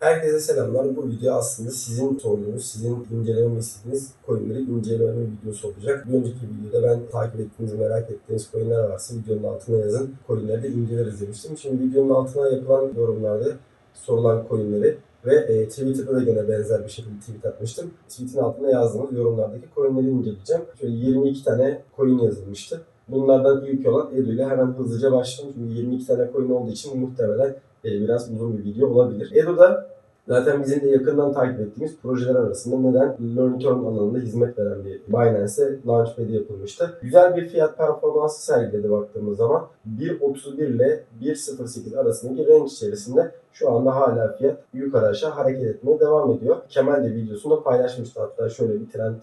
Herkese selamlar. Bu video aslında sizin sorduğunuz, sizin incelememi istediğiniz coinleri inceleme videosu olacak. Bir önceki videoda ben takip ettiğiniz, merak ettiğiniz coinler varsa videonun altına yazın. Coinleri de inceleriz demiştim. Şimdi videonun altına yapılan yorumlarda sorulan coinleri ve e, Twitter'da da gene benzer bir şekilde tweet atmıştım. Tweet'in altına yazdığınız yorumlardaki coinleri inceleyeceğim. Şöyle 22 tane coin yazılmıştı. Bunlardan ilk olan Edu ile hemen hızlıca başlayalım. Çünkü 22 tane coin olduğu için muhtemelen biraz uzun bir video olabilir. Edu'da zaten bizim de yakından takip ettiğimiz projeler arasında neden Learn to Earn alanında hizmet veren bir Binance'e Launchpad'i yapılmıştı. Güzel bir fiyat performansı sergiledi baktığımız zaman 1.31 ile 1.08 arasındaki range içerisinde şu anda hala fiyat yukarı aşağı hareket etmeye devam ediyor. Kemal de videosunda paylaşmıştı hatta şöyle bir trend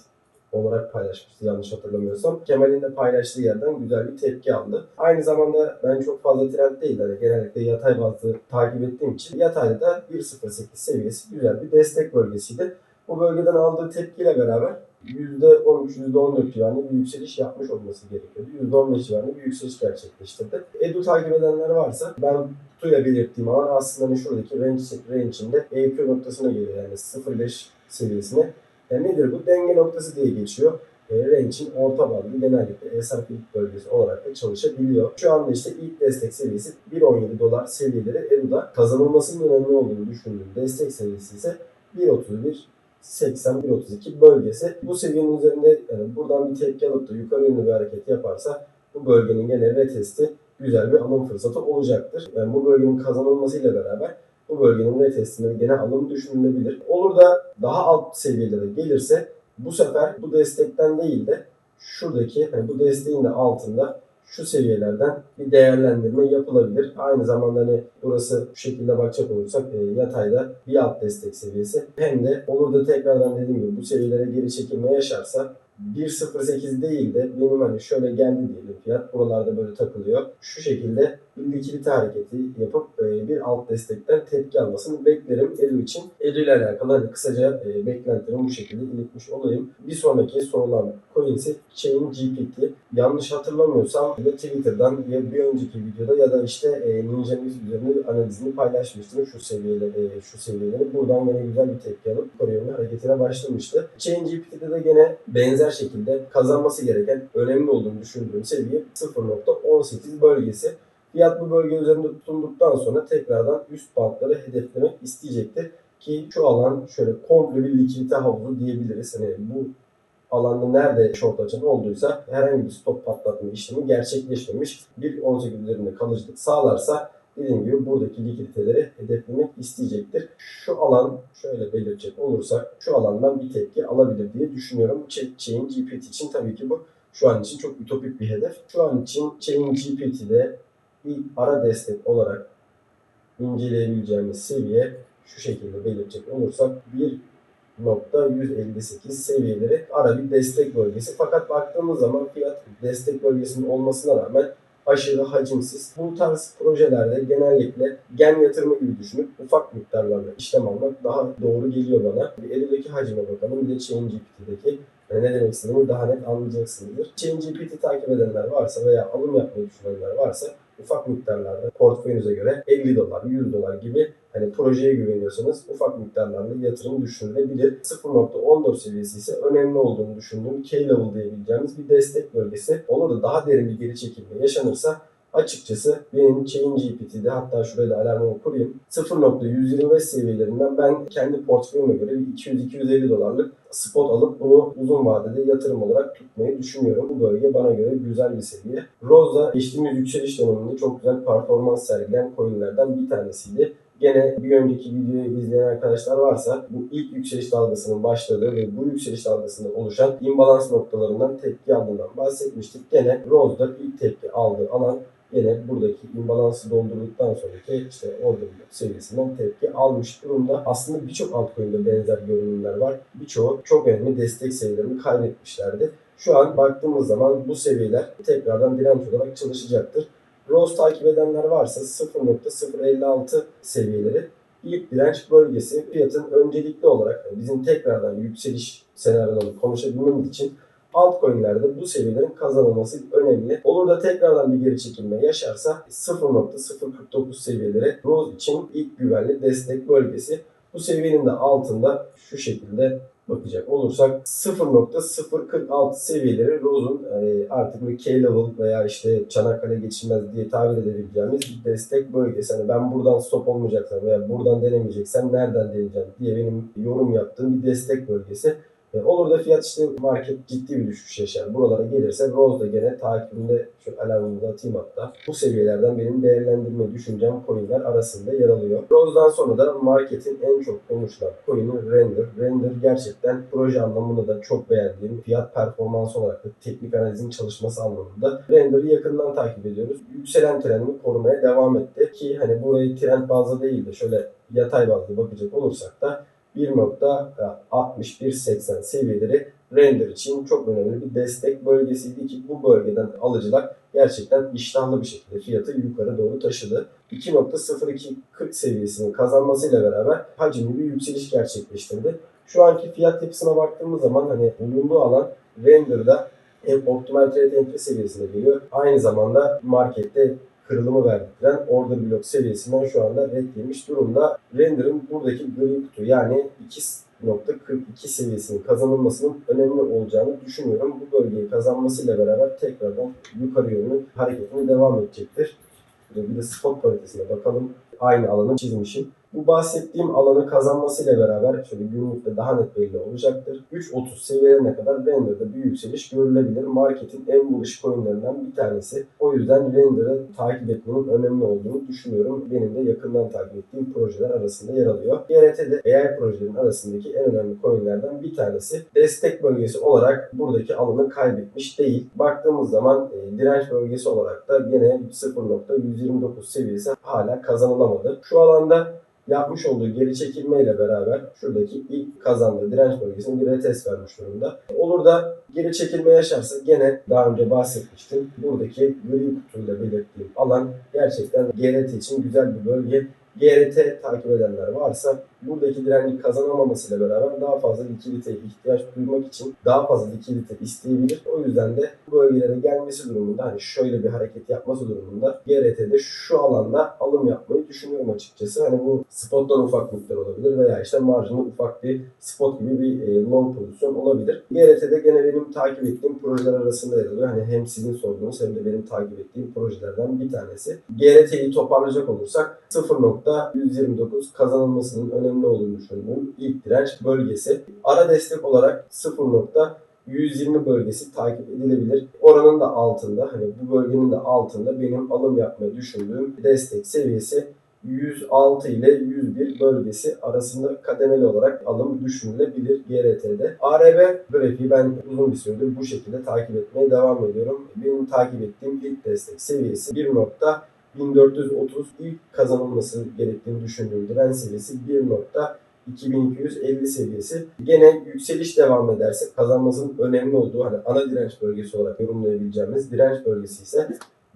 olarak paylaşmıştı yanlış hatırlamıyorsam. Kemal'in de paylaştığı yerden güzel bir tepki aldı. Aynı zamanda ben çok fazla trend değil yani genellikle yatay bazlı takip ettiğim için yatayda da 1.08 seviyesi güzel bir destek bölgesiydi. Bu bölgeden aldığı tepkiyle beraber %13, %14 civarında bir yükseliş yapmış olması gerekiyordu. %15 civarında bir yükseliş gerçekleştirdi. Edu takip edenler varsa ben kutuyla belirttiğim alan aslında hani şuradaki range, range'inde EQ noktasına geliyor yani 0.5 seviyesine. Yani nedir bu? Denge noktası diye geçiyor. E, range'in orta bandı genellikle S&P bölgesi olarak da çalışabiliyor. Şu anda işte ilk destek seviyesi 1.17 dolar seviyeleri Eru'da kazanılmasının önemli olduğunu düşündüğüm destek seviyesi ise 1.31 80-1.32 bölgesi. Bu seviyenin üzerinde yani buradan bir tepki alıp da yukarı yönlü bir hareket yaparsa bu bölgenin gene retesti güzel bir alım fırsatı olacaktır. Yani bu bölgenin kazanılmasıyla beraber bu bölgenin retestinde gene alım düşünülebilir. Olur da daha alt seviyelere gelirse bu sefer bu destekten değil de şuradaki hani bu desteğin de altında şu seviyelerden bir değerlendirme yapılabilir. Aynı zamanda hani burası şu şekilde bakacak olursak e, yatayda bir alt destek seviyesi. Hem de olur da tekrardan dediğim gibi bu seviyelere geri çekilme yaşarsa 1.08 değil de benim hani şöyle geldi diyelim fiyat buralarda böyle takılıyor. Şu şekilde likidite hareketi yapıp e, bir alt destekten tepki almasını beklerim Edu için. Edu ile alakalı hani kısaca e, beklentilerimi bu şekilde iletmiş olayım. Bir sonraki sorulan coin ise Chain GPT. Yanlış hatırlamıyorsam ya Twitter'dan ya bir önceki videoda ya da işte e, Ninja'nın üzerinde analizini paylaşmıştım şu seviyeleri, şu seviyeleri. Buradan yine güzel bir tepki alıp yukarı hareketine başlamıştı. Chain GPT'de de gene benzer şekilde kazanması gereken önemli olduğunu düşündüğüm seviye 0.18 bölgesi. Fiyat bu bölge üzerinde tutunduktan sonra tekrardan üst bantları hedeflemek isteyecektir. Ki şu alan şöyle komple bir likidite havuzu diyebiliriz. Hani bu alanda nerede short açan olduysa herhangi bir stop patlatma işlemi gerçekleşmemiş. 1.18 üzerinde kalıcılık sağlarsa dediğim gibi buradaki likiditeleri hedeflemek isteyecektir. Şu alan şöyle belirtecek olursak şu alandan bir tepki alabilir diye düşünüyorum. Chain GPT için tabii ki bu şu an için çok ütopik bir hedef. Şu an için Chain GPT'de bir ara destek olarak inceleyebileceğimiz seviye şu şekilde belirtecek olursak 1.158 seviyeleri ara bir destek bölgesi. Fakat baktığımız zaman fiyat destek bölgesinin olmasına rağmen aşırı hacimsiz. Bu tarz projelerde genellikle gen yatırımı gibi düşünüp ufak miktarlarla işlem almak daha doğru geliyor bana. Bir eldeki hacime bakalım. Bir de Chain GPT'deki yani ne demek istediğimi daha net anlayacaksınızdır. Chain GPT takip edenler varsa veya alım yapmayı düşünenler varsa ufak miktarlarda portföyünüze göre 50 dolar, 100 dolar gibi hani projeye güveniyorsanız ufak miktarlarla yatırım düşünülebilir. 0.14 seviyesi ise önemli olduğunu düşündüğüm K-level diyebileceğimiz bir destek bölgesi. Olur da daha derin bir geri çekilme yaşanırsa açıkçası benim Chain GPT'de hatta şuraya da alarmımı kurayım. 0.125 seviyelerinden ben kendi portföyüme göre bir 200-250 dolarlık spot alıp bunu uzun vadede yatırım olarak tutmayı düşünüyorum. Bu bölge bana göre güzel bir seviye. Rosa geçtiğimiz yükseliş döneminde çok güzel performans sergileyen coinlerden bir tanesiydi. Gene bir önceki videoyu izleyen arkadaşlar varsa bu ilk yükseliş dalgasının başladığı ve bu yükseliş dalgasında oluşan imbalans noktalarından tepki aldığından bahsetmiştik. Gene Rose'da ilk tepki aldığı alan yine buradaki imbalansı doldurduktan sonraki işte order seviyesinden tepki almış durumda. Aslında birçok altcoin'de benzer görünümler var. Birçoğu çok önemli destek seviyelerini kaybetmişlerdi. Şu an baktığımız zaman bu seviyeler tekrardan direnç olarak çalışacaktır. Rose takip edenler varsa 0.056 seviyeleri ilk direnç bölgesi fiyatın öncelikli olarak bizim tekrardan yükseliş senaryolarını konuşabilmemiz için altcoin'lerde bu seviyelerin kazanılması önemli. Olur da tekrardan bir geri çekilme yaşarsa 0.049 seviyeleri Rose için ilk güvenli destek bölgesi. Bu seviyenin de altında şu şekilde bakacak olursak 0.046 seviyeleri Rose'un e, artık bir K-level veya işte Çanakkale geçilmez diye tabir edebileceğimiz bir destek bölgesi. Hani ben buradan stop olmayacaksam veya buradan denemeyeceksem nereden deneyeceğim diye benim yorum yaptığım bir destek bölgesi. E, olur da fiyat işte market ciddi bir düşüş yaşar. Buralara gelirse Rose da gene takibinde şu alarmımı da atayım hatta. Bu seviyelerden benim değerlendirme düşüncem coinler arasında yer alıyor. Rose'dan sonra da marketin en çok konuşulan coin'i Render. Render gerçekten proje anlamında da çok beğendiğim fiyat performans olarak da teknik analizin çalışması anlamında Render'ı yakından takip ediyoruz. Yükselen trendini korumaya devam etti ki hani burayı trend bazlı değil de şöyle yatay bazlı bakacak olursak da 1.6180 seviyeleri render için çok önemli bir destek bölgesiydi ki bu bölgeden alıcılar gerçekten iştahlı bir şekilde fiyatı yukarı doğru taşıdı. 2.0240 seviyesinin kazanmasıyla beraber hacimli bir yükseliş gerçekleştirdi. Şu anki fiyat yapısına baktığımız zaman hani bulunduğu alan render'da hem optimal trade entry seviyesine geliyor. Aynı zamanda markette kırılımı verdiren order blok seviyesinden şu anda red yemiş durumda. Render'ın buradaki gri kutu yani 2.42 seviyesinin kazanılmasının önemli olacağını düşünüyorum. Bu bölgeyi kazanmasıyla beraber tekrardan yukarı yönlü hareketine devam edecektir. Bir de spot paritesine bakalım. Aynı alanı çizmişim. Bu bahsettiğim alanı kazanmasıyla beraber şöyle günlükte daha net belli olacaktır. 3.30 seviyelerine kadar render'da bir yükseliş görülebilir. Marketin en bullish coinlerinden bir tanesi. O yüzden render'ı takip etmenin önemli olduğunu düşünüyorum. Benim de yakından takip ettiğim projeler arasında yer alıyor. GRT'de AI projelerin arasındaki en önemli coinlerden bir tanesi. Destek bölgesi olarak buradaki alanı kaybetmiş değil. Baktığımız zaman e, direnç bölgesi olarak da yine 0.129 seviyesi hala kazanılamadı. Şu alanda yapmış olduğu geri çekilmeyle beraber şuradaki ilk kazandığı direnç bölgesine bir retest vermiş durumda. Olur da geri çekilme yaşarsa gene daha önce bahsetmiştim. Buradaki gri kutuyla belirttiğim alan gerçekten GRT için güzel bir bölge. GRT takip edenler varsa buradaki direnci kazanamamasıyla beraber daha fazla likidite ihtiyaç duymak için daha fazla likidite isteyebilir. O yüzden de bu bölgelere gelmesi durumunda hani şöyle bir hareket yapması durumunda GRT'de şu alanda alım yapmayı düşünüyorum açıkçası. Hani bu spottan ufak miktar olabilir veya işte marjinal ufak bir spot gibi bir e, long pozisyon olabilir. GRT'de gene benim takip ettiğim projeler arasında yer alıyor. Hani hem sizin sorduğunuz hem de benim takip ettiğim projelerden bir tanesi. GRT'yi toparlayacak olursak 0.129 kazanılmasının önemli olduğunu düşündüğüm ilk direnç bölgesi. Ara destek olarak 0.120 bölgesi takip edilebilir. Oranın da altında hani bu bölgenin de altında benim alım yapmayı düşündüğüm destek seviyesi 106 ile 101 bölgesi arasında kademeli olarak alım düşünülebilir GRT'de. ARB grafiği ben uzun bir süredir bu şekilde takip etmeye devam ediyorum. Benim takip ettiğim ilk destek seviyesi 1.1430 ilk kazanılması gerektiğini düşündüğüm direnç seviyesi 1.2250 seviyesi. Gene yükseliş devam ederse kazanmasının önemli olduğu hani ana direnç bölgesi olarak yorumlayabileceğimiz direnç bölgesi ise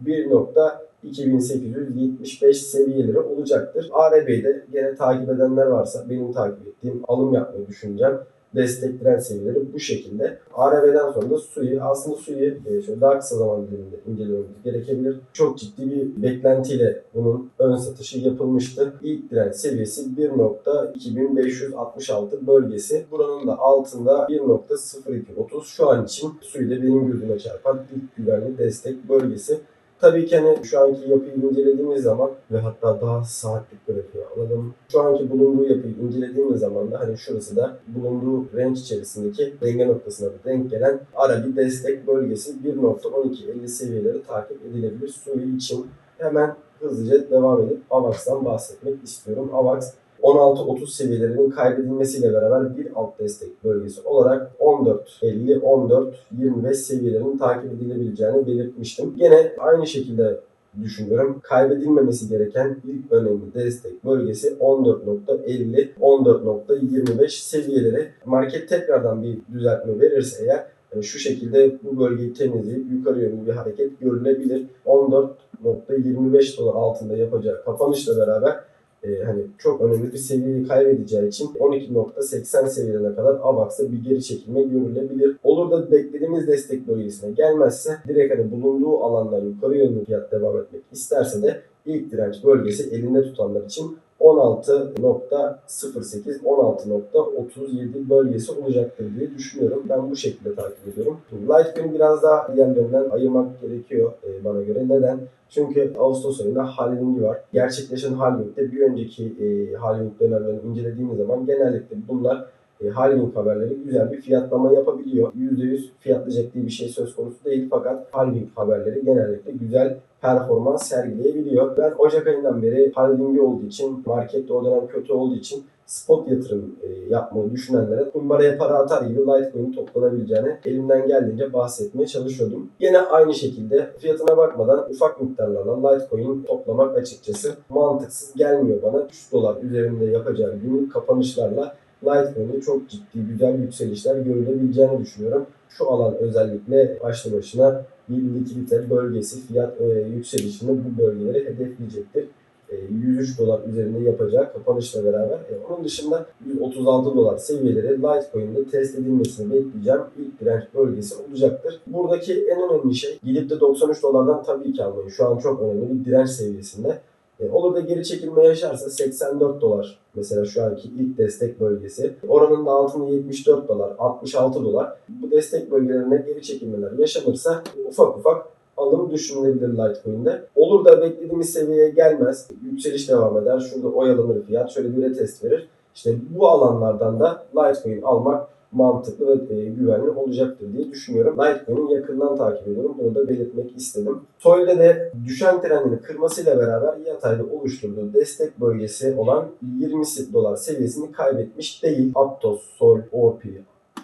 1.2875 seviyeleri olacaktır. ARB'de gene takip edenler varsa benim takip ettiğim alım yapmayı düşüneceğim. Destek direnç seviyeleri bu şekilde. ARB'den sonra da SUI'yi aslında SUI'yi e, şöyle daha kısa zaman diliminde incelememiz gerekebilir. Çok ciddi bir beklentiyle bunun ön satışı yapılmıştı. İlk direnç seviyesi 1.2566 bölgesi. Buranın da altında 1.0230 şu an için SUI'de benim gözüme çarpan ilk güvenli destek bölgesi. Tabii ki hani şu anki yapıyı incelediğimiz zaman ve hatta daha saatlik grafiği alalım. Şu anki bulunduğu yapıyı incelediğimiz zaman da hani şurası da bulunduğu range içerisindeki denge noktasına da denk gelen ara bir destek bölgesi 1.1250 seviyeleri takip edilebilir. Suyu için hemen hızlıca devam edip AVAX'tan bahsetmek istiyorum. AVAX 16-30 seviyelerinin kaybedilmesiyle beraber bir alt destek bölgesi olarak 14-50-14-25 seviyelerinin takip edilebileceğini belirtmiştim. Gene aynı şekilde düşünüyorum. Kaybedilmemesi gereken ilk önemli destek bölgesi 14.50-14.25 seviyeleri. Market tekrardan bir düzeltme verirse eğer yani şu şekilde bu bölgeyi temizleyip yukarı yönlü bir hareket görülebilir. 14.25 dolar altında yapacağı kapanışla beraber e, hani çok önemli bir seviyeyi kaybedeceği için 12.80 seviyelerine kadar AVAX'ta bir geri çekilme görülebilir. Olur da beklediğimiz destek bölgesine gelmezse direkt hani bulunduğu alandan yukarı yönlü fiyat devam etmek isterse de ilk direnç bölgesi elinde tutanlar için 16.08 16.37 bölgesi olacaktır diye düşünüyorum. Ben bu şekilde takip ediyorum. Litecoin biraz daha diğerlerinden ayırmak gerekiyor e, bana göre. Neden? Çünkü Ağustos ayında halving'i var. Gerçekleşen halving'de bir önceki e, halving dönemlerini incelediğimiz zaman genellikle bunlar e, halving haberleri güzel bir fiyatlama yapabiliyor. %100 fiyatlayacak diye bir şey söz konusu değil fakat halving haberleri genellikle güzel performans sergileyebiliyor. Ben Ocak ayından beri halvingi olduğu için, markette o dönem kötü olduğu için spot yatırım e, yapmayı düşünenlere kumbaraya para atar gibi Litecoin'i toplanabileceğini elimden geldiğince bahsetmeye çalışıyordum. Yine aynı şekilde fiyatına bakmadan ufak miktarlarla Litecoin toplamak açıkçası mantıksız gelmiyor bana. 3 dolar üzerinde yapacağı günlük kapanışlarla Litecoin'de çok ciddi güzel yükselişler görülebileceğini düşünüyorum. Şu alan özellikle başlı başına bir likidite bölgesi fiyat e, yükselişini bu bölgeleri hedefleyecektir. E, 103 dolar üzerinde yapacağı kapanışla beraber. E, onun dışında 136 dolar seviyeleri Litecoin'de test edilmesini bekleyeceğim ilk direnç bölgesi olacaktır. Buradaki en önemli şey gidip de 93 dolardan tabii ki almayın. Şu an çok önemli bir direnç seviyesinde. E, olur da geri çekilme yaşarsa 84 dolar mesela şu anki ilk destek bölgesi. Oranın da altında 74 dolar, 66 dolar. Bu destek bölgelerine geri çekilmeler yaşanırsa ufak ufak alım düşünülebilir Litecoin'de. Olur da beklediğimiz seviyeye gelmez. Yükseliş devam eder. Şurada oyalanır fiyat. Şöyle bir retest verir. İşte bu alanlardan da Litecoin almak mantıklı ve e, güvenli olacaktır diye düşünüyorum. Litecoin'i yakından takip ediyorum. Bunu da belirtmek istedim. Sol'de de düşen trendini kırmasıyla beraber yatayda oluşturduğu destek bölgesi olan 20 dolar seviyesini kaybetmiş değil. Aptos, Sol, OP,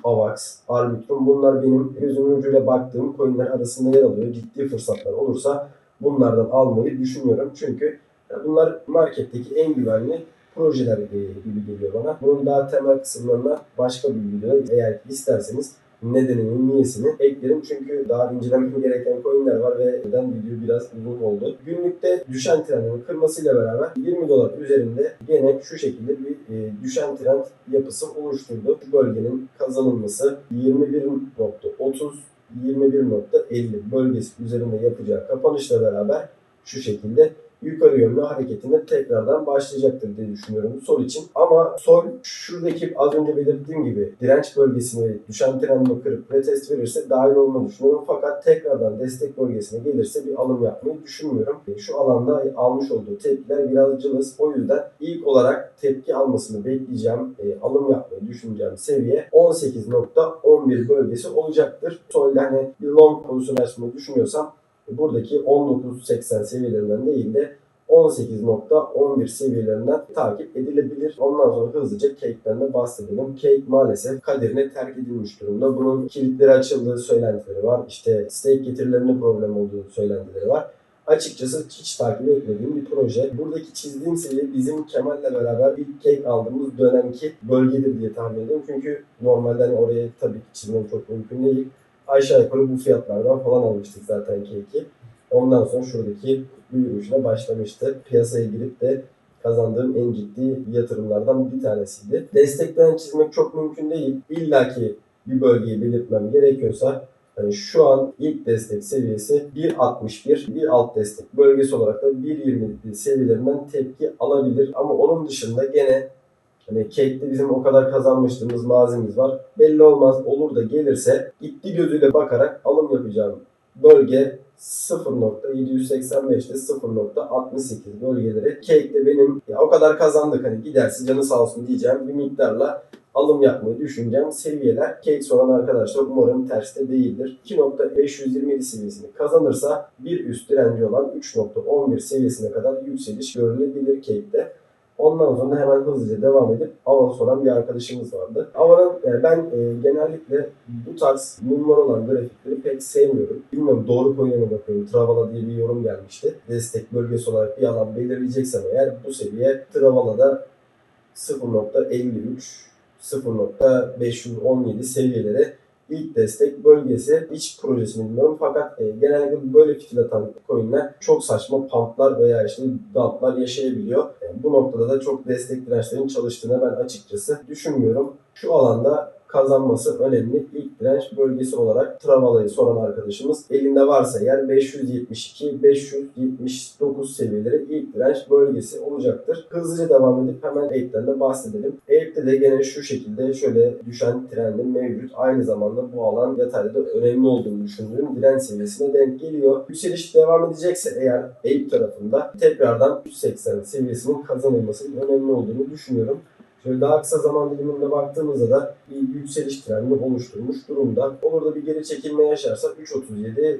AVAX, Arbitrum bunlar benim gözümün ucuyla baktığım coinler arasında yer alıyor. Ciddi fırsatlar olursa bunlardan almayı düşünüyorum. Çünkü bunlar marketteki en güvenli projeler gibi geliyor bana. Bunun daha temel kısımlarına başka bir videoda eğer isterseniz nedenini, niyesini eklerim. Çünkü daha incelemem gereken coinler var ve neden video biraz uzun oldu. Günlükte düşen trendin kırmasıyla beraber 20 dolar üzerinde gene şu şekilde bir e, düşen trend yapısı oluşturdu. Şu bölgenin kazanılması 21.30 21.50 bölgesi üzerinde yapacağı kapanışla beraber şu şekilde yukarı yönlü hareketine tekrardan başlayacaktır diye düşünüyorum sol için. Ama sol şuradaki az önce belirttiğim gibi direnç bölgesini düşen trendini kırıp retest verirse dahil olmayı düşünüyorum. Fakat tekrardan destek bölgesine gelirse bir alım yapmayı düşünmüyorum. Şu alanda almış olduğu tepkiler biraz cılız. O yüzden ilk olarak tepki almasını bekleyeceğim, e, alım yapmayı düşüneceğim seviye 18.11 bölgesi olacaktır. Sol'de hani long pozisyon açmayı düşünüyorsam buradaki 19.80 seviyelerinden değil de 18.11 seviyelerinden takip edilebilir. Ondan sonra hızlıca Cake'den de bahsedelim. Cake maalesef kaderine terk edilmiş durumda. Bunun kilitleri açıldığı söylentileri var. İşte stake getirilerinde problem olduğu söylentileri var. Açıkçası hiç takip etmediğim bir proje. Buradaki çizdiğim seviye bizim Kemal'le beraber ilk cake aldığımız dönemki bölgedir diye tahmin ediyorum. Çünkü normalde hani oraya tabii ki çizmem çok mümkün değil aşağı yukarı bu fiyatlardan falan almıştık zaten cake'i. Ondan sonra şuradaki yürüyüşüne başlamıştı. Piyasaya girip de kazandığım en ciddi yatırımlardan bir tanesiydi. Destekten çizmek çok mümkün değil. İlla ki bir bölgeyi belirtmem gerekiyorsa yani şu an ilk destek seviyesi 1.61, bir alt destek bölgesi olarak da 1.20 seviyelerinden tepki alabilir. Ama onun dışında gene Hani Cake'de bizim o kadar kazanmışlığımız mazimiz var. Belli olmaz olur da gelirse gitti gözüyle bakarak alım yapacağım bölge 0.785'te 0.68 bölgeleri. Cake'de benim ya o kadar kazandık hani giderse canı sağ olsun diyeceğim bir miktarla alım yapmayı düşüneceğim seviyeler. Cake soran arkadaşlar umarım terste değildir. 2.527 seviyesini kazanırsa bir üst direnci olan 3.11 seviyesine kadar yükseliş görülebilir Cake'de. Ondan sonra hemen hızlıca devam edip Ava soran bir arkadaşımız vardı. Ava'nın yani ben e, genellikle bu tarz mumlar olan grafikleri pek sevmiyorum. Bilmiyorum doğru koyuna mı bakıyorum. Travala diye bir yorum gelmişti. Destek bölgesi olarak bir alan belirleyeceksem eğer bu seviye Travala'da 0.53 0.517 seviyelere ilk destek bölgesi iç projesini bilmiyorum fakat e, genellikle böyle fitil atan coinler çok saçma pumplar veya işte dumplar yaşayabiliyor. E, bu noktada da çok destek dirençlerin çalıştığını ben açıkçası düşünmüyorum. Şu alanda kazanması önemli. İlk direnç bölgesi olarak Travalayı soran arkadaşımız elinde varsa yer 572 579 seviyeleri ilk direnç bölgesi olacaktır. Hızlıca devam edip hemen Ape'den de bahsedelim. Ape'de de gene şu şekilde şöyle düşen trendi mevcut. Aynı zamanda bu alan yatayda da önemli olduğunu düşündüğüm direnç seviyesine denk geliyor. Yükseliş devam edecekse eğer Ape tarafında tekrardan 180 seviyesinin kazanılmasının önemli olduğunu düşünüyorum. Şöyle daha kısa zaman diliminde baktığımızda da bir yükseliş trendi oluşturmuş durumda. Olur da bir geri çekilme yaşarsa 3.37,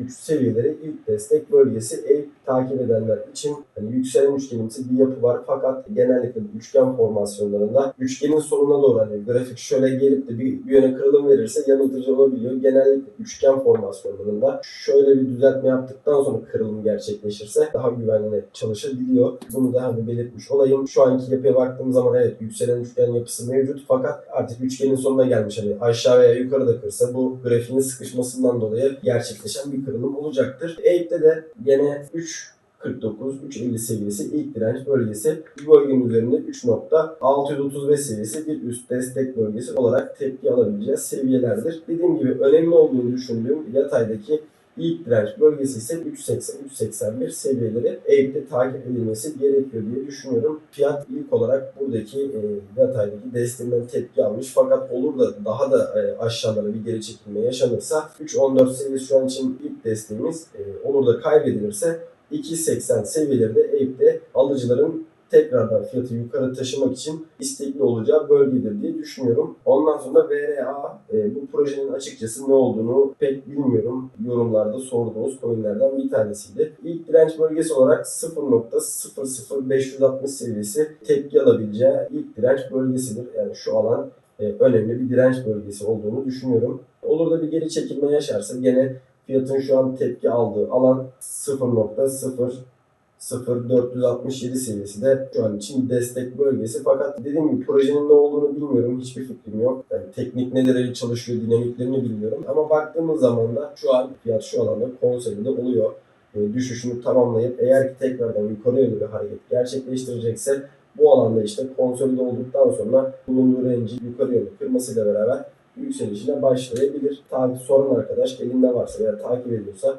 3.33 seviyeleri ilk destek bölgesi ev takip edenler için hani yükselen üçgenimsi bir yapı var. Fakat genellikle üçgen formasyonlarında üçgenin sonuna doğru hani grafik şöyle gelip de bir, bir yöne kırılım verirse yanıltıcı olabiliyor. Genellikle üçgen formasyonlarında şöyle bir düzeltme yaptıktan sonra kırılım gerçekleşirse daha güvenli çalışabiliyor. Bunu da hani belirtmiş olayım. Şu anki yapıya baktığım zaman evet yükselen üçgen yapısı mevcut fakat artık üçgenin sonuna gelmiş. Hani aşağı veya yukarı da kırsa bu grafiğin sıkışmasından dolayı gerçekleşen bir kırılım olacaktır. Eğit'te de gene 3 49, 350 seviyesi ilk direnç bölgesi. Bu bölgenin üzerinde 3.635 seviyesi bir üst destek bölgesi olarak tepki alabileceğiz seviyelerdir. Dediğim gibi önemli olduğunu düşündüğüm yataydaki ilk direnç bölgesi ise 380-381 seviyeleri eğitimde takip edilmesi gerekiyor diye düşünüyorum. Fiyat ilk olarak buradaki e, yataydaki desteğinden tepki almış fakat olur da daha da e, aşağılara bir geri çekilme yaşanırsa 3.14 seviyesi şu an için ilk desteğimiz e, olur da kaybedilirse 2.80 seviyeleri de Eyüp'te alıcıların tekrardan fiyatı yukarı taşımak için istekli olacağı bölgedir diye düşünüyorum. Ondan sonra VRA e, bu projenin açıkçası ne olduğunu pek bilmiyorum. Yorumlarda sorduğunuz coinlerden bir tanesiydi. İlk direnç bölgesi olarak 0.00560 seviyesi tepki alabileceği ilk direnç bölgesidir. Yani şu alan e, önemli bir direnç bölgesi olduğunu düşünüyorum. Olur da bir geri çekilme yaşarsa gene fiyatın şu an tepki aldığı alan 0.00467 seviyesi de şu an için destek bölgesi. Fakat dediğim gibi projenin ne olduğunu bilmiyorum. Hiçbir fikrim yok. Yani teknik neler çalışıyor, dinamiklerini bilmiyorum. Ama baktığımız zaman da şu an fiyat şu alanda konsolide oluyor. E, düşüşünü tamamlayıp eğer ki tekrardan yukarı yönlü bir hareket gerçekleştirecekse bu alanda işte konsolide olduktan sonra bulunduğu renci yukarı yönlü kırmasıyla beraber yükselişine başlayabilir. Takip soran arkadaş elinde varsa veya takip ediyorsa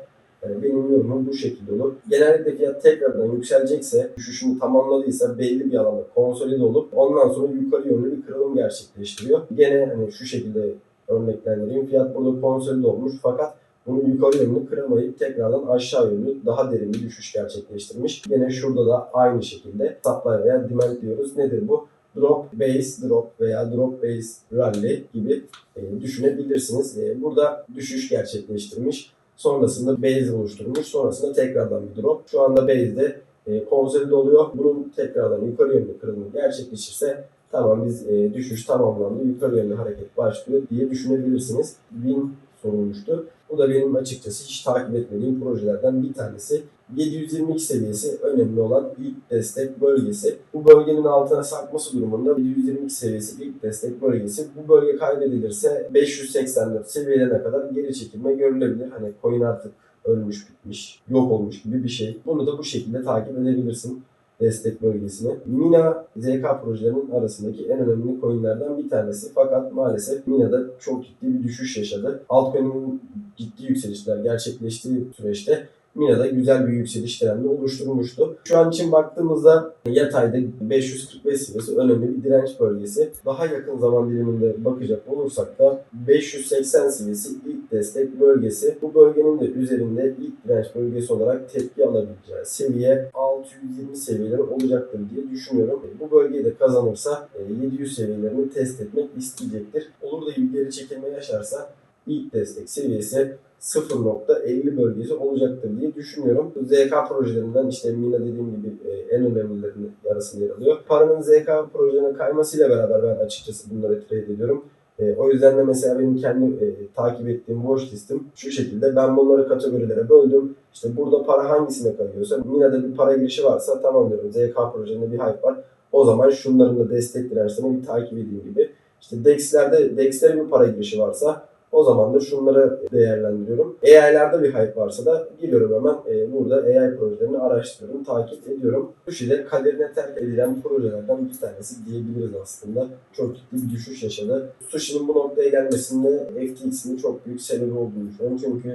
benim yorumum bu şekilde olur. Genellikle fiyat tekrardan yükselecekse, düşüşünü tamamladıysa belli bir alanda konsolide olup ondan sonra yukarı yönlü bir kırılım gerçekleştiriyor. Gene hani şu şekilde örneklendireyim. Fiyat burada konsolide olmuş fakat bunu yukarı yönlü kıramayıp tekrardan aşağı yönlü daha derin bir düşüş gerçekleştirmiş. Yine şurada da aynı şekilde supply veya demand diyoruz. Nedir bu? drop base drop veya drop base rally gibi e, düşünebilirsiniz. E, burada düşüş gerçekleştirmiş. Sonrasında base oluşturmuş. Sonrasında tekrardan bir drop. Şu anda base'de e, konsolide oluyor. Bunun tekrardan yukarı yönlü kırılımı gerçekleşirse tamam biz e, düşüş tamamlandı. Yukarı yönlü hareket başlıyor diye düşünebilirsiniz. Win sorulmuştu. Bu da benim açıkçası hiç takip etmediğim projelerden bir tanesi. 722 seviyesi önemli olan ilk destek bölgesi. Bu bölgenin altına sarkması durumunda 722 seviyesi ilk destek bölgesi. Bu bölge kaybedilirse 584 seviyelerine kadar geri çekilme görülebilir. Hani coin artık ölmüş bitmiş, yok olmuş gibi bir şey. Bunu da bu şekilde takip edebilirsin destek bölgesini. Mina ZK projelerinin arasındaki en önemli coinlerden bir tanesi. Fakat maalesef Mina'da çok ciddi bir düşüş yaşadı. Altcoin'in ciddi yükselişler gerçekleştiği süreçte Mina'da güzel bir yükseliş trendi oluşturmuştu. Şu an için baktığımızda yatayda 545 seviyesi önemli bir direnç bölgesi. Daha yakın zaman diliminde bakacak olursak da 580 seviyesi ilk destek bölgesi. Bu bölgenin de üzerinde ilk direnç bölgesi olarak tepki alabileceği seviye 620 seviyeleri olacaktır diye düşünüyorum. Bu bölgeyi de kazanırsa 700 seviyelerini test etmek isteyecektir. Olur da bir geri çekilme yaşarsa ilk destek seviyesi 0.50 bölgesi olacaktır diye düşünüyorum. ZK projelerinden işte Mina dediğim gibi e, en önemlilerinin arasında yer alıyor. Paranın ZK projelerine kaymasıyla beraber ben açıkçası bunları trade ediyorum. E, o yüzden de mesela benim kendi e, takip ettiğim watch listim şu şekilde. Ben bunları kategorilere böldüm. İşte burada para hangisine kayıyorsa, Mina'da bir para girişi varsa tamam diyorum. ZK projelerinde bir hype var. O zaman şunların da destek dirençlerini bir takip edeyim gibi. İşte DEX'lerde, DEX'lere bir para girişi varsa O zaman da şunları değerlendiriyorum. AI'larda bir hype varsa da giriyorum hemen e, burada AI projelerini araştırıyorum, takip ediyorum. Sushi'de kaderine terk edilen projelerden bir tanesi diyebiliriz aslında. Çok ciddi bir düşüş yaşadı. Sushi'nin bu noktaya gelmesinde FTX'in çok büyük sebebi olduğunu düşünüyorum. Çünkü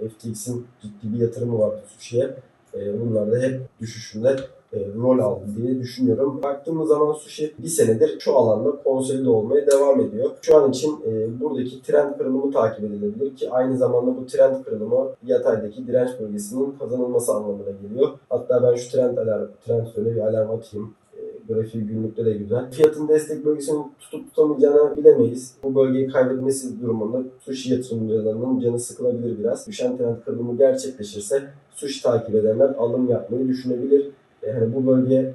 e, FTX'in ciddi bir yatırımı vardı Sushi'ye. E, bunlar da hep düşüşünde e, rol aldı diye düşünüyorum. Baktığımız zaman sushi bir senedir şu alanda konsolide olmaya devam ediyor. Şu an için e, buradaki trend kırılımı takip edilebilir ki aynı zamanda bu trend kırılımı yataydaki direnç bölgesinin kazanılması anlamına geliyor. Hatta ben şu trend alarm, trend söyle bir alarm atayım. E, grafiği günlükte de güzel. Fiyatın destek bölgesini tutup tutamayacağını bilemeyiz. Bu bölgeyi kaybetmesi durumunda sushi yatırımcılarının canı sıkılabilir biraz. Düşen trend kırılımı gerçekleşirse sushi takip edenler alım yapmayı düşünebilir. Yani bu bölge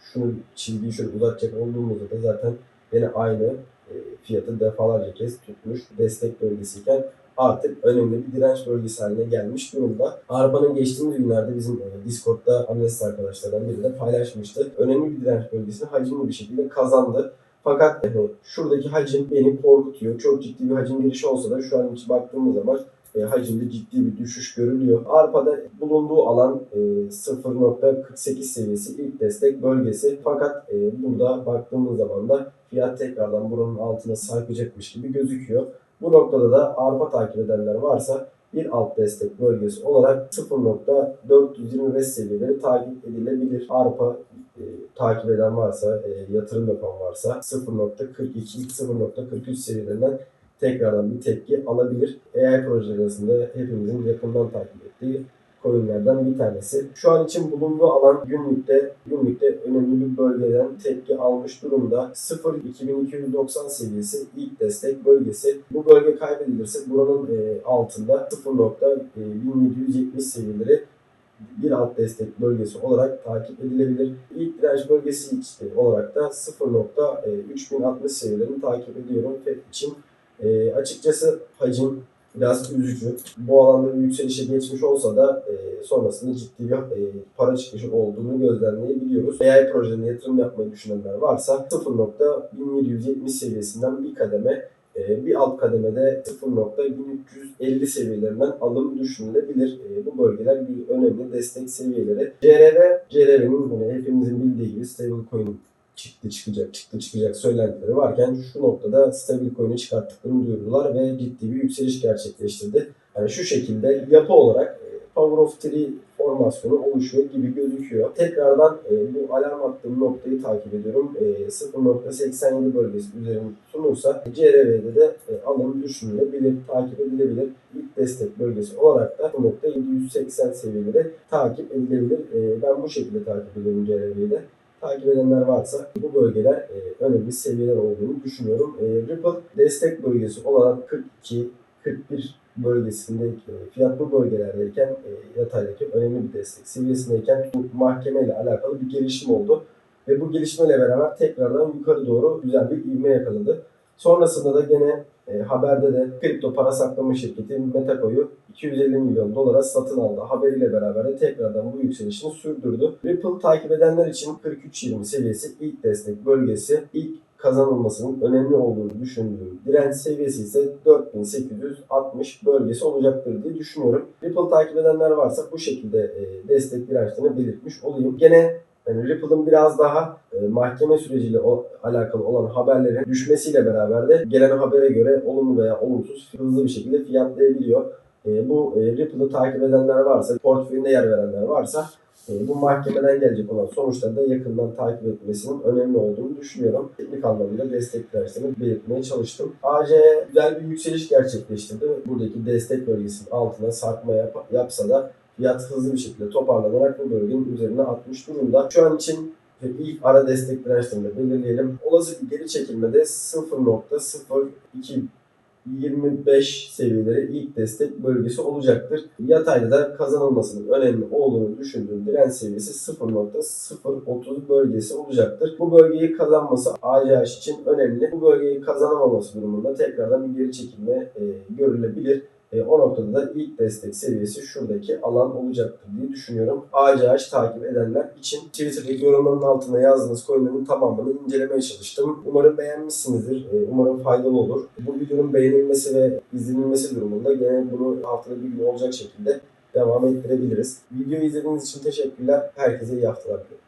şunu çizgiyi şöyle uzatacak olduğumuzda da zaten yine aynı e, fiyatı defalarca kez tutmuş destek bölgesiyken artık önemli bir direnç bölgesi haline gelmiş durumda. Arpa'nın geçtiğimiz günlerde bizim e, Discord'da analist arkadaşlardan biri de paylaşmıştı. Önemli bir direnç bölgesini hacimli bir şekilde kazandı. Fakat e, şuradaki hacim beni korkutuyor. Çok ciddi bir hacim girişi olsa da şu an için baktığımız zaman e, hacimde ciddi bir düşüş görülüyor. Arpa'da bulunduğu alan e, 0.48 seviyesi ilk destek bölgesi. Fakat e, burada baktığımız zaman da fiyat tekrardan buranın altına sarkacakmış gibi gözüküyor. Bu noktada da arpa takip edenler varsa bir alt destek bölgesi olarak 0.425 seviyeleri takip edilebilir. Arpa e, takip eden varsa, e, yatırım yapan varsa 0.42-0.43 seviyelerinden tekrardan bir tepki alabilir. AI projeleri arasında hepimizin yakından takip ettiği coinlerden bir tanesi. Şu an için bulunduğu alan günlükte günlükte önemli bir bölgeden tepki almış durumda. 0.2290 seviyesi ilk destek bölgesi. Bu bölge kaybedilirse buranın e, altında 0.1770 seviyeleri bir alt destek bölgesi olarak takip edilebilir. İlk direnç bölgesi olarak da 0.3060 seviyelerini takip ediyorum FED için. E, açıkçası hacim biraz üzücü. Bu alanda bir yükselişe geçmiş olsa da e, sonrasında ciddi bir e, para çıkışı olduğunu gözlemleyebiliyoruz. AI projelerine yatırım yapmayı düşünenler varsa 0.1770 seviyesinden bir kademe e, bir alt kademede 0.1350 seviyelerinden alım düşünülebilir. E, bu bölgeler bir önemli destek seviyeleri. CRV, CRV'nin hani hepimizin bildiği gibi stablecoin çıktı çıkacak çıktı çıkacak söylentileri varken şu noktada stabil coin'i çıkarttıklarını duyurdular ve ciddi bir yükseliş gerçekleştirdi. Yani şu şekilde yapı olarak e, Power of Three formasyonu oluşuyor gibi gözüküyor. Tekrardan e, bu alarm attığım noktayı takip ediyorum. E, 0.87 bölgesi üzerinde tutulursa CRV'de de e, alım düşünülebilir, takip edilebilir. İlk destek bölgesi olarak da 0.780 seviyeleri takip edilebilir. E, ben bu şekilde takip ediyorum CRV'yi de takip edenler varsa bu bölgeler e, önemli seviyeler olduğunu düşünüyorum. E, Ripple destek bölgesi olan 42 41 bölgesinde e, fiyat bu bölgelerdeyken e, yataydaki önemli bir destek seviyesindeyken bu mahkemeyle alakalı bir gelişim oldu. Ve bu gelişmeyle beraber tekrardan yukarı doğru güzel bir ivme yakaladı. Sonrasında da gene e, haberde de kripto para saklama şirketi Metaco'yu 250 milyon dolara satın aldı. Haberiyle beraber de tekrardan bu yükselişini sürdürdü. Ripple takip edenler için 43.20 seviyesi ilk destek bölgesi. ilk kazanılmasının önemli olduğunu düşündüğüm direnç seviyesi ise 4860 bölgesi olacaktır diye düşünüyorum. Ripple takip edenler varsa bu şekilde e, destek dirençlerini belirtmiş olayım. Gene yani Ripple'ın biraz daha e, mahkeme süreciyle o, alakalı olan haberlerin düşmesiyle beraber de gelen habere göre olumlu veya olumsuz hızlı bir şekilde fiyatlayabiliyor. E, bu e, Ripple'ı takip edenler varsa, portföyünde yer verenler varsa e, bu mahkemeden gelecek olan sonuçları da yakından takip etmesinin önemli olduğunu düşünüyorum. Teknik anlamda destek dirençlerini belirtmeye çalıştım. AC güzel bir yükseliş gerçekleştirdi. Buradaki destek bölgesinin altına sarkma yap, yapsa da fiyat hızlı bir şekilde toparlanarak bu bölgenin üzerine atmış durumda. Şu an için ilk ara destek dirençlerini belirleyelim. Olası bir geri çekilmede 0.02 25 seviyeleri ilk destek bölgesi olacaktır. Yatayda da kazanılmasının önemli olduğunu düşündüğüm direnç seviyesi 0.030 bölgesi olacaktır. Bu bölgeyi kazanması ACH için önemli. Bu bölgeyi kazanamaması durumunda tekrardan bir geri çekilme e, görülebilir. E, o noktada da ilk destek seviyesi şuradaki alan olacaktır diye düşünüyorum. Ağaç takip edenler için Twitter'daki yorumların altına yazdığınız coinlerin tamamını incelemeye çalıştım. Umarım beğenmişsinizdir. E, umarım faydalı olur. Bu videonun beğenilmesi ve izlenilmesi durumunda gene bunu haftada bir gün olacak şekilde devam ettirebiliriz. Videoyu izlediğiniz için teşekkürler. Herkese iyi haftalar diliyorum.